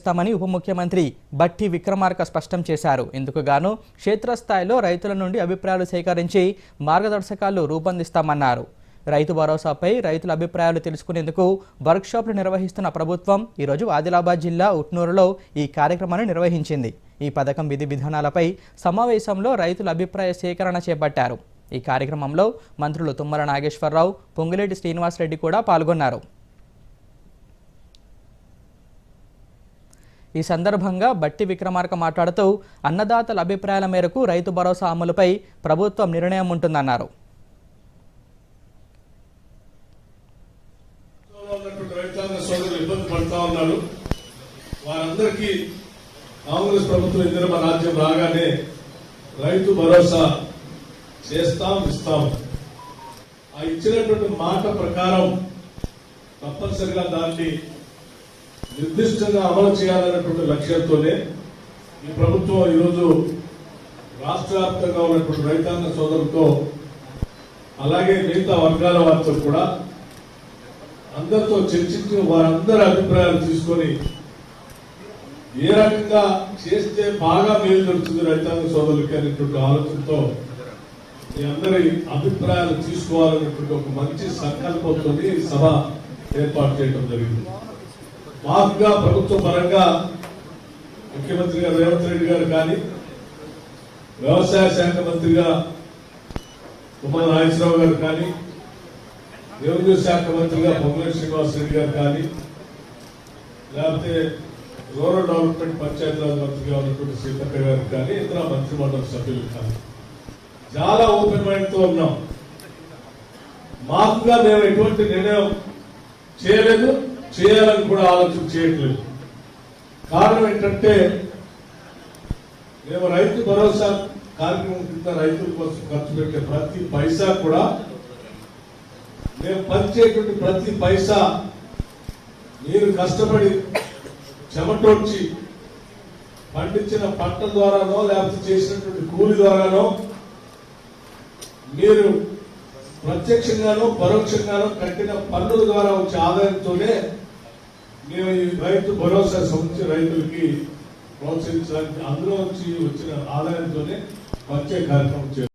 చేస్తామని ఉప ముఖ్యమంత్రి బట్టి విక్రమార్క స్పష్టం చేశారు. ఇందుకు గాను క్షేత్రస్థాయిలో రైతుల నుండి అభిప్రాయాలు సేకరించి మార్గదర్శకాలు రూపొందిస్తామన్నారు. రైతు భరోసాపై రైతుల అభిప్రాయాలు తెలుసుకునేందుకు వర్క్షాప్లు నిర్వహిస్తున్న ప్రభుత్వం ఈరోజు ఆదిలాబాద్ జిల్లా ఉట్నూరులో ఈ కార్యక్రమాన్ని నిర్వహించింది. ఈ పథకం విధి విధానాలపై సమావేశంలో రైతుల అభిప్రాయ సేకరణ చేపట్టారు. ఈ కార్యక్రమంలో మంత్రులు తుమ్మల నాగేశ్వరరావు పొంగులేటి శ్రీనివాసరెడ్డి కూడా పాల్గొన్నారు. ఈ సందర్భంగా బట్టి విక్రమార్క మాట్లాడుతూ అన్నదాతల అభిప్రాయాల మేరకు రైతు భరోసా అమలుపై ప్రభుత్వం నిర్ణయం ఉంటుందన్నారు. వారందరికీ కాంగ్రెస్ ప్రభుత్వం ఇందిరమ రాజ్యం రాగానే రైతు భరోసా చేస్తాం ఇస్తాం. ఆ ఇచ్చినటువంటి మాట ప్రకారం తప్పనిసరిగా దాన్ని నిర్దిష్టంగా అమలు చేయాలన్నటువంటి లక్ష్యంతోనే ఈ ప్రభుత్వం ఈరోజు రాష్ట్ర వ్యాప్తంగా ఉన్నటువంటి రైతాంగ సోదరులతో అలాగే మిగతా వర్గాల వారితో కూడా అందరితో చర్చించి వారందరి అభిప్రాయాలు తీసుకొని ఏ రకంగా చేస్తే బాగా మేలు జరుగుతుంది రైతాంగ సోదరులకి అనేటువంటి ఆలోచనతో మీ అందరి అభిప్రాయాలు తీసుకోవాలనేటువంటి ఒక మంచి సంకల్పంతో సభ ఏర్పాటు చేయడం జరిగింది. మాకుగా ప్రభుత్వ పరంగా ముఖ్యమంత్రిగా రేవంత్ రెడ్డి గారు కానీ వ్యవసాయ శాఖ మంత్రిగా ఉమ్మడి నాగేశ్వరరావు గారు కానీ రెవెన్యూ శాఖ మంత్రిగా పొంగులేటి శ్రీనివాస్ రెడ్డి గారు కానీ లేకపోతే రూరల్ డెవలప్మెంట్ పంచాయతీరాజ్ మంత్రిగా ఉన్నటువంటి సీతక్క గారు కానీ ఇతర మంత్రిమండలి సభ్యులు కానీ. చాలా ఓపెన్ మైండ్తో ఉన్నాం. మాకుగా మేము ఎటువంటి నిర్ణయం చేయలేదు. చేయాలని కూడా ఆలోచన చేయట్లేదు. కారణం ఏంటంటే మేము రైతు భరోసా కార్యక్రమం కింద రైతుల కోసం ఖర్చు పెట్టే ప్రతి పైసా కూడా మేము పంచేటువంటి ప్రతి పైసా మీరు కష్టపడి చెమటోడ్చి పండించిన పంట ద్వారానో లేకపోతే చేసినటువంటి కూలి ద్వారానో మీరు ప్రత్యక్షంగానో పరోక్షంగానో కట్టిన పన్నుల ద్వారా వచ్చే ఆదాయంతోనే మేము ఈ రైతు భరోసా సంస్థ రైతులకి ప్రోత్సహించడానికి అందులో వచ్చి వచ్చిన ఆదాయంతోనే వచ్చే కార్యక్రమం